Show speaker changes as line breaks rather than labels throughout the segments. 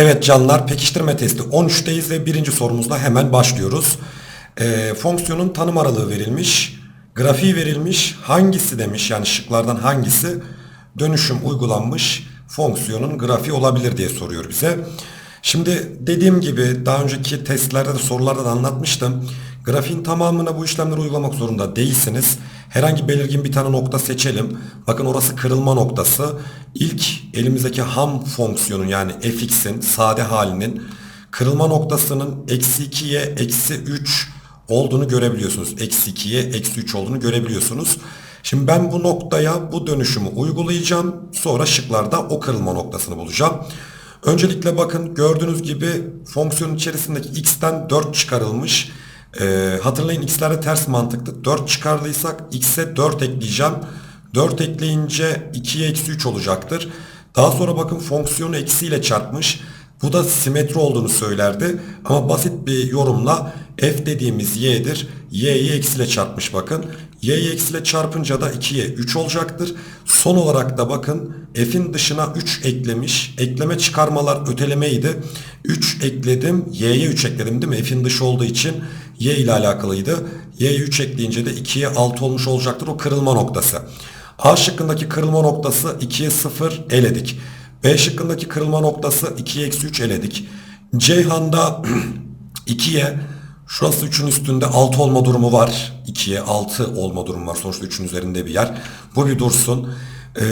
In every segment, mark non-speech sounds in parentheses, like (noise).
Evet canlar pekiştirme testi 13'teyiz ve birinci sorumuzla hemen başlıyoruz. Ee, fonksiyonun tanım aralığı verilmiş, grafiği verilmiş, hangisi demiş yani şıklardan hangisi dönüşüm uygulanmış fonksiyonun grafiği olabilir diye soruyor bize. Şimdi dediğim gibi daha önceki testlerde de sorularda da anlatmıştım. Grafiğin tamamına bu işlemleri uygulamak zorunda değilsiniz. Herhangi belirgin bir tane nokta seçelim. Bakın orası kırılma noktası. İlk elimizdeki ham fonksiyonun yani fx'in sade halinin kırılma noktasının eksi 2'ye eksi 3 olduğunu görebiliyorsunuz. Eksi 2'ye eksi 3 olduğunu görebiliyorsunuz. Şimdi ben bu noktaya bu dönüşümü uygulayacağım. Sonra şıklarda o kırılma noktasını bulacağım. Öncelikle bakın gördüğünüz gibi fonksiyonun içerisindeki x'ten 4 çıkarılmış. Ee, hatırlayın x'lerde ters mantıklı. 4 çıkardıysak x'e 4 ekleyeceğim. 4 ekleyince 2'ye eksi 3 olacaktır. Daha sonra bakın fonksiyonu eksiyle çarpmış. Bu da simetri olduğunu söylerdi. Ama basit bir yorumla f dediğimiz y'dir. y'yi eksiyle çarpmış bakın. y'yi eksiyle çarpınca da 2'ye 3 olacaktır. Son olarak da bakın f'in dışına 3 eklemiş. Ekleme çıkarmalar ötelemeydi. 3 ekledim. y'ye 3 ekledim değil mi? f'in dışı olduğu için y ile alakalıydı. y'ye 3 ekleyince de 2'ye 6 olmuş olacaktır. O kırılma noktası. A şıkkındaki kırılma noktası 2'ye 0 eledik. B şıkkındaki kırılma noktası 2'ye eksi 3 eledik. Ceyhan'da (clears throat) 2'ye şurası 3'ün üstünde 6 olma durumu var. 2'ye 6 olma durumu var. Sonuçta 3'ün üzerinde bir yer. Bu bir dursun. Ee,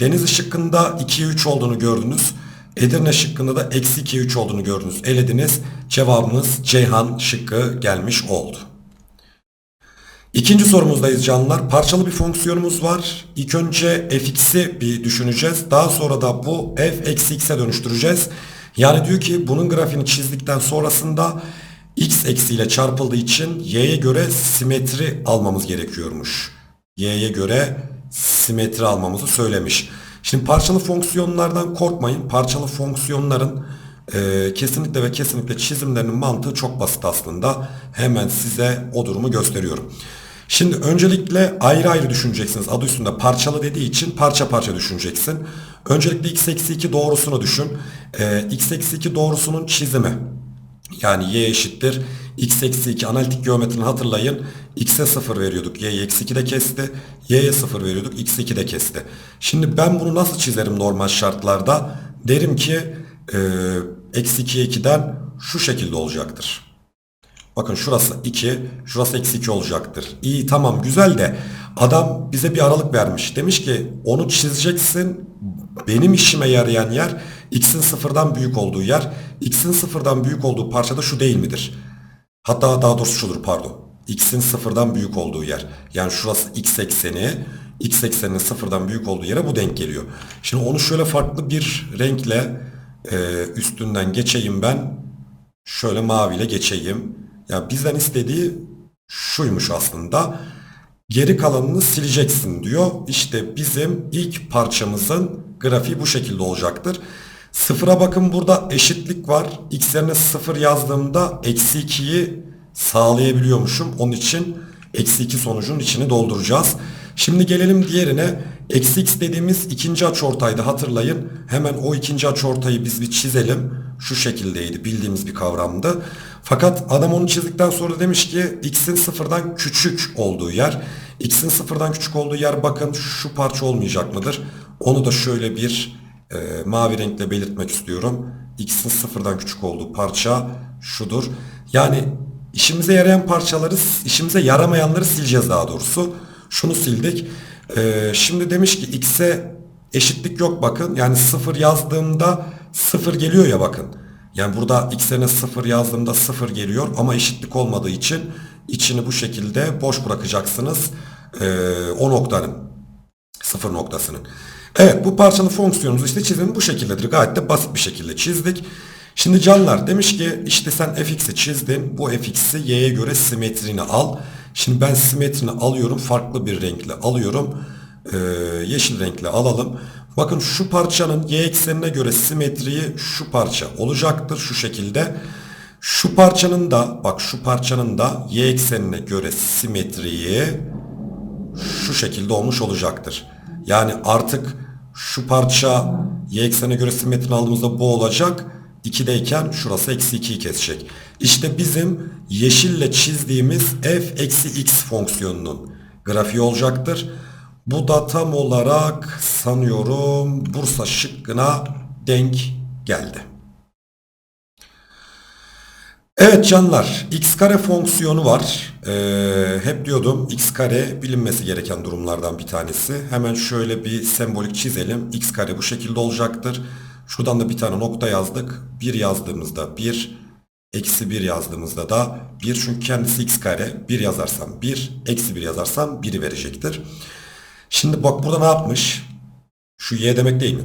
Deniz şıkkında 2'ye 3 olduğunu gördünüz. Edirne şıkkında da eksi 2'ye 3 olduğunu gördünüz. Elediniz. Cevabımız Ceyhan şıkkı gelmiş oldu. İkinci sorumuzdayız canlılar. Parçalı bir fonksiyonumuz var. İlk önce fx'i bir düşüneceğiz. Daha sonra da bu f eksi x'e dönüştüreceğiz. Yani diyor ki bunun grafiğini çizdikten sonrasında x eksiyle çarpıldığı için y'ye göre simetri almamız gerekiyormuş. y'ye göre simetri almamızı söylemiş. Şimdi parçalı fonksiyonlardan korkmayın. Parçalı fonksiyonların e, kesinlikle ve kesinlikle çizimlerinin mantığı çok basit aslında. Hemen size o durumu gösteriyorum. Şimdi öncelikle ayrı ayrı düşüneceksiniz. Adı üstünde parçalı dediği için parça parça düşüneceksin. Öncelikle x eksi 2 doğrusunu düşün. E, x eksi 2 doğrusunun çizimi. Yani y eşittir. x eksi 2 analitik geometrini hatırlayın. x'e 0 veriyorduk. y'ye eksi 2 de kesti. y'ye 0 veriyorduk. x 2 de kesti. Şimdi ben bunu nasıl çizerim normal şartlarda? Derim ki e, eksi 2'ye 2'den şu şekilde olacaktır. Bakın şurası 2, şurası eksi 2 olacaktır. İyi tamam güzel de adam bize bir aralık vermiş. Demiş ki onu çizeceksin. Benim işime yarayan yer x'in sıfırdan büyük olduğu yer. x'in sıfırdan büyük olduğu parçada şu değil midir? Hatta daha doğrusu şudur pardon. x'in sıfırdan büyük olduğu yer. Yani şurası x ekseni. x ekseninin sıfırdan büyük olduğu yere bu denk geliyor. Şimdi onu şöyle farklı bir renkle e, üstünden geçeyim ben. Şöyle maviyle geçeyim. Ya bizden istediği şuymuş aslında. Geri kalanını sileceksin diyor. İşte bizim ilk parçamızın grafiği bu şekilde olacaktır. Sıfıra bakın burada eşitlik var. X yerine sıfır yazdığımda eksi 2'yi sağlayabiliyormuşum. Onun için eksi 2 sonucun içini dolduracağız. Şimdi gelelim diğerine. Eksi x dediğimiz ikinci açıortaydı hatırlayın. Hemen o ikinci açıortayı biz bir çizelim. Şu şekildeydi bildiğimiz bir kavramdı. Fakat adam onu çizdikten sonra demiş ki x'in sıfırdan küçük olduğu yer. x'in sıfırdan küçük olduğu yer bakın şu parça olmayacak mıdır? Onu da şöyle bir e, mavi renkle belirtmek istiyorum. x'in sıfırdan küçük olduğu parça şudur. Yani işimize yarayan parçaları, işimize yaramayanları sileceğiz daha doğrusu. Şunu sildik. Ee, şimdi demiş ki x'e eşitlik yok bakın. Yani 0 yazdığımda 0 geliyor ya bakın. Yani burada x yerine 0 yazdığımda 0 geliyor ama eşitlik olmadığı için içini bu şekilde boş bırakacaksınız. Ee, o noktanın. 0 noktasının. Evet bu parçalı fonksiyonumuz işte çizimi bu şekildedir. Gayet de basit bir şekilde çizdik. Şimdi canlar demiş ki işte sen fx'i çizdin. Bu fx'i y'ye göre simetrini al. Şimdi ben simetrini alıyorum. Farklı bir renkle alıyorum. Ee, yeşil renkle alalım. Bakın şu parçanın y eksenine göre simetriyi şu parça olacaktır. Şu şekilde. Şu parçanın da bak şu parçanın da y eksenine göre simetriyi şu şekilde olmuş olacaktır. Yani artık şu parça y eksenine göre simetrini aldığımızda bu olacak. 2'deyken şurası eksi 2'yi kesecek. İşte bizim yeşille çizdiğimiz f eksi x fonksiyonunun grafiği olacaktır. Bu da tam olarak sanıyorum Bursa şıkkına denk geldi. Evet canlar x kare fonksiyonu var. Ee, hep diyordum x kare bilinmesi gereken durumlardan bir tanesi. Hemen şöyle bir sembolik çizelim. x kare bu şekilde olacaktır. Şuradan da bir tane nokta yazdık. 1 yazdığımızda 1, eksi 1 yazdığımızda da 1 çünkü kendisi x kare. 1 yazarsam 1, eksi 1 yazarsam 1'i verecektir. Şimdi bak burada ne yapmış? Şu y demek değil mi?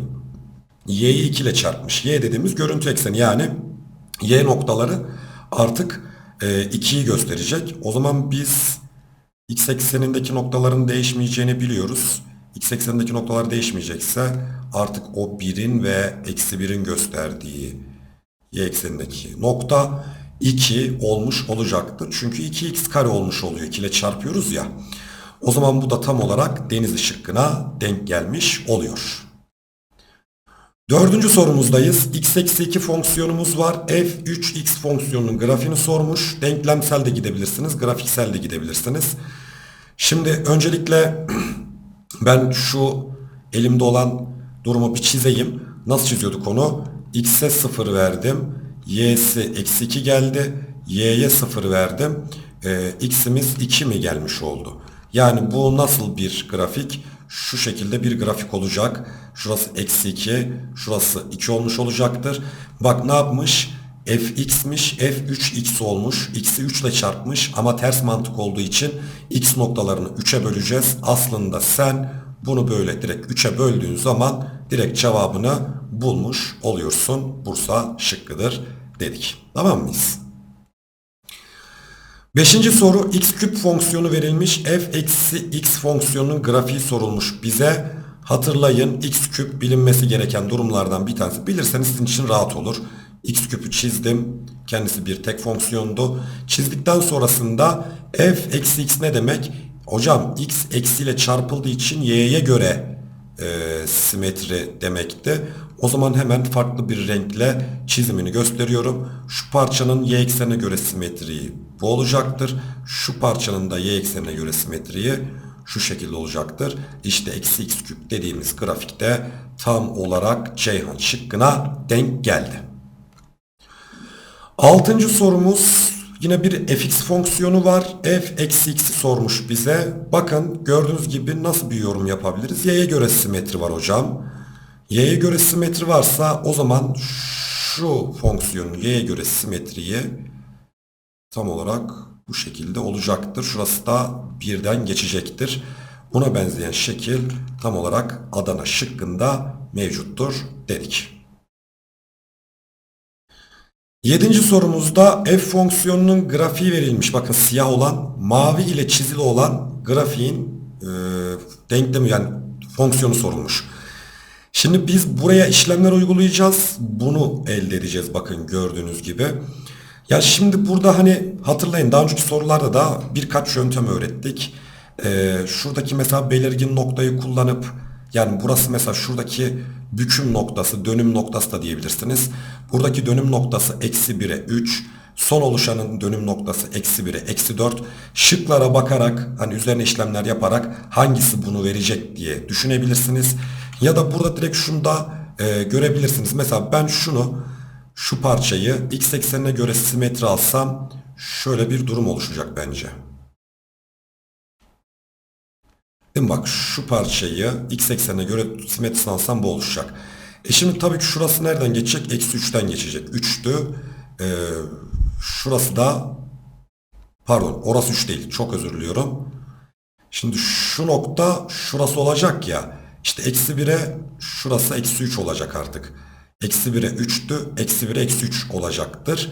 y'yi 2 ile çarpmış. y dediğimiz görüntü ekseni yani y noktaları artık e, 2'yi gösterecek. O zaman biz x eksenindeki noktaların değişmeyeceğini biliyoruz. x eksenindeki noktalar değişmeyecekse artık o 1'in ve eksi 1'in gösterdiği y eksenindeki nokta 2 olmuş olacaktır. Çünkü 2x kare olmuş oluyor. 2 ile çarpıyoruz ya. O zaman bu da tam olarak deniz şıkkına denk gelmiş oluyor. Dördüncü sorumuzdayız. x eksi 2 fonksiyonumuz var. f3x fonksiyonunun grafiğini sormuş. Denklemsel de gidebilirsiniz. Grafiksel de gidebilirsiniz. Şimdi öncelikle (clears throat) ben şu elimde olan durumu bir çizeyim. Nasıl çiziyorduk onu? X'e 0 verdim. y'si eksi 2 geldi. y'ye 0 verdim. Ee, x'imiz 2 mi gelmiş oldu? Yani bu nasıl bir grafik? Şu şekilde bir grafik olacak. Şurası eksi 2. Şurası 2 olmuş olacaktır. Bak ne yapmış? fx'miş. f3x olmuş. x'i 3 ile çarpmış. Ama ters mantık olduğu için x noktalarını 3'e böleceğiz. Aslında sen bunu böyle direkt 3'e böldüğün zaman direkt cevabını bulmuş oluyorsun. Bursa şıkkıdır dedik. Tamam mıyız? Beşinci soru x küp fonksiyonu verilmiş f eksi x fonksiyonunun grafiği sorulmuş bize. Hatırlayın x küp bilinmesi gereken durumlardan bir tanesi. Bilirseniz sizin için rahat olur. x küpü çizdim. Kendisi bir tek fonksiyondu. Çizdikten sonrasında f eksi x ne demek? Hocam x eksiyle çarpıldığı için y'ye göre e, simetri demekti. O zaman hemen farklı bir renkle çizimini gösteriyorum. Şu parçanın y eksenine göre simetriği bu olacaktır. Şu parçanın da y eksenine göre simetriği şu şekilde olacaktır. İşte eksi x küp dediğimiz grafikte tam olarak Ceyhan şıkkına denk geldi. Altıncı sorumuz yine bir fx fonksiyonu var. f eksi x'i sormuş bize. Bakın gördüğünüz gibi nasıl bir yorum yapabiliriz? y'ye göre simetri var hocam. y'ye göre simetri varsa o zaman şu fonksiyonun y'ye göre simetriyi tam olarak bu şekilde olacaktır. Şurası da birden geçecektir. Buna benzeyen şekil tam olarak Adana şıkkında mevcuttur dedik. Yedinci sorumuzda f fonksiyonunun grafiği verilmiş. Bakın siyah olan, mavi ile çizili olan grafiğin e, denklemi yani fonksiyonu sorulmuş. Şimdi biz buraya işlemler uygulayacağız. Bunu elde edeceğiz bakın gördüğünüz gibi. Ya şimdi burada hani hatırlayın daha önceki sorularda da birkaç yöntem öğrettik. Ee, şuradaki mesela belirgin noktayı kullanıp yani burası mesela şuradaki büküm noktası, dönüm noktası da diyebilirsiniz. Buradaki dönüm noktası eksi 1'e 3. Son oluşanın dönüm noktası eksi 1'e eksi 4. Şıklara bakarak hani üzerine işlemler yaparak hangisi bunu verecek diye düşünebilirsiniz. Ya da burada direkt şunu da e, görebilirsiniz. Mesela ben şunu şu parçayı x eksenine göre simetri alsam şöyle bir durum oluşacak bence. Değil? Bak şu parçayı x eksenine göre simetrisini alsam bu oluşacak. E şimdi tabii ki şurası nereden geçecek? Eksi 3'ten geçecek. 3'tü. Ee, şurası da pardon orası 3 değil. Çok özür diliyorum. Şimdi şu nokta şurası olacak ya. İşte eksi 1'e şurası eksi 3 olacak artık. Eksi 1'e 3'tü. Eksi 1'e eksi 3 olacaktır.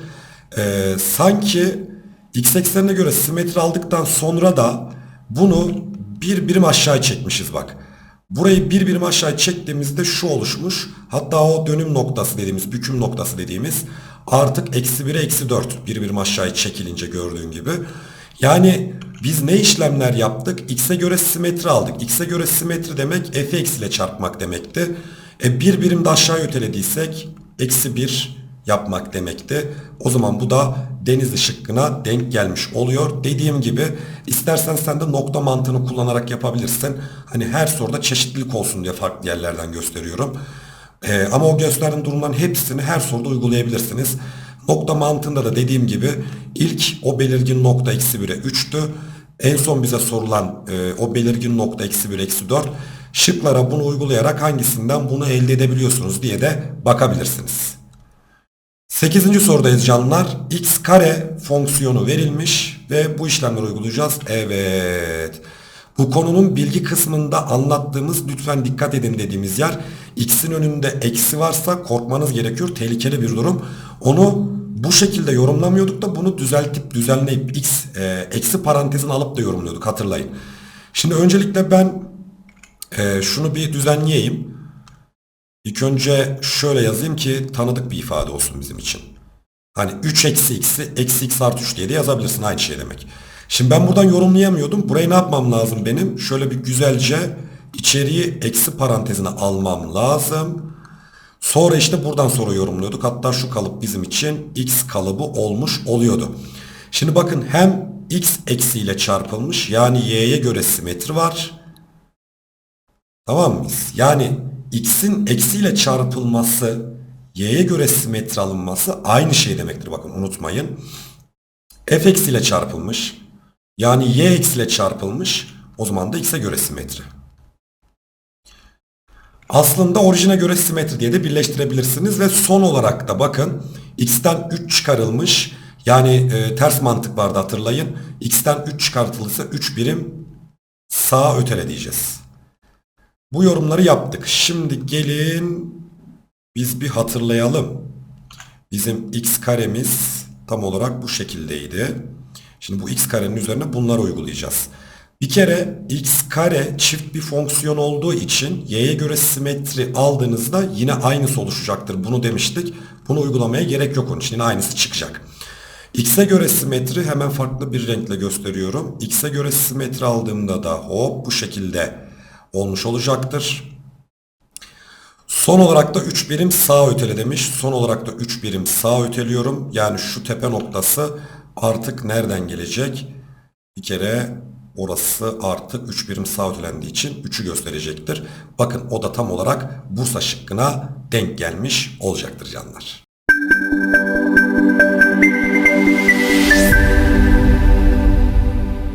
Ee, sanki x eksenine göre simetri aldıktan sonra da bunu bir birim aşağı çekmişiz bak. Burayı bir birim aşağı çektiğimizde şu oluşmuş. Hatta o dönüm noktası dediğimiz, büküm noktası dediğimiz artık eksi 1'e eksi 4 bir birim aşağı çekilince gördüğün gibi. Yani biz ne işlemler yaptık? X'e göre simetri aldık. X'e göre simetri demek f ile çarpmak demekti. E bir birim de aşağı ötelediysek eksi 1 yapmak demekti. O zaman bu da Denizli şıkkına denk gelmiş oluyor. Dediğim gibi istersen sen de nokta mantığını kullanarak yapabilirsin. Hani her soruda çeşitlilik olsun diye farklı yerlerden gösteriyorum. Ee, ama o gösterdiğim durumların hepsini her soruda uygulayabilirsiniz. Nokta mantığında da dediğim gibi ilk o belirgin nokta eksi 1'e 3'tü. En son bize sorulan e, o belirgin nokta eksi 1 eksi 4. Şıklara bunu uygulayarak hangisinden bunu elde edebiliyorsunuz diye de bakabilirsiniz. 8. sorudayız canlılar. x kare fonksiyonu verilmiş ve bu işlemleri uygulayacağız. Evet. Bu konunun bilgi kısmında anlattığımız lütfen dikkat edin dediğimiz yer x'in önünde eksi varsa korkmanız gerekiyor. Tehlikeli bir durum. Onu bu şekilde yorumlamıyorduk da bunu düzeltip düzenleyip x e, eksi parantezini alıp da yorumluyorduk hatırlayın. Şimdi öncelikle ben e, şunu bir düzenleyeyim. İlk önce şöyle yazayım ki tanıdık bir ifade olsun bizim için. Hani 3 eksi x'i eksi x artı 3 diye de yazabilirsin aynı şey demek. Şimdi ben buradan yorumlayamıyordum. Burayı ne yapmam lazım benim? Şöyle bir güzelce içeriği eksi parantezine almam lazım. Sonra işte buradan sonra yorumluyorduk. Hatta şu kalıp bizim için x kalıbı olmuş oluyordu. Şimdi bakın hem x eksiyle çarpılmış yani y'ye göre simetri var. Tamam mı? Yani x'in eksiyle çarpılması, y'ye göre simetri alınması aynı şey demektir. Bakın unutmayın. f eksiyle çarpılmış. Yani y eksiyle çarpılmış. O zaman da x'e göre simetri. Aslında orijine göre simetri diye de birleştirebilirsiniz ve son olarak da bakın x'ten 3 çıkarılmış. Yani e, ters mantık vardı hatırlayın. x'ten 3 çıkartılırsa 3 birim sağa ötele diyeceğiz. Bu yorumları yaptık. Şimdi gelin biz bir hatırlayalım. Bizim x karemiz tam olarak bu şekildeydi. Şimdi bu x karenin üzerine bunları uygulayacağız. Bir kere x kare çift bir fonksiyon olduğu için y'ye göre simetri aldığınızda yine aynısı oluşacaktır. Bunu demiştik. Bunu uygulamaya gerek yok onun için yine aynısı çıkacak. X'e göre simetri hemen farklı bir renkle gösteriyorum. X'e göre simetri aldığımda da hop bu şekilde olmuş olacaktır. Son olarak da 3 birim sağ ötele demiş. Son olarak da 3 birim sağ öteliyorum. Yani şu tepe noktası artık nereden gelecek? Bir kere orası artık 3 birim sağ ötelendiği için 3'ü gösterecektir. Bakın o da tam olarak Bursa şıkkına denk gelmiş olacaktır canlar.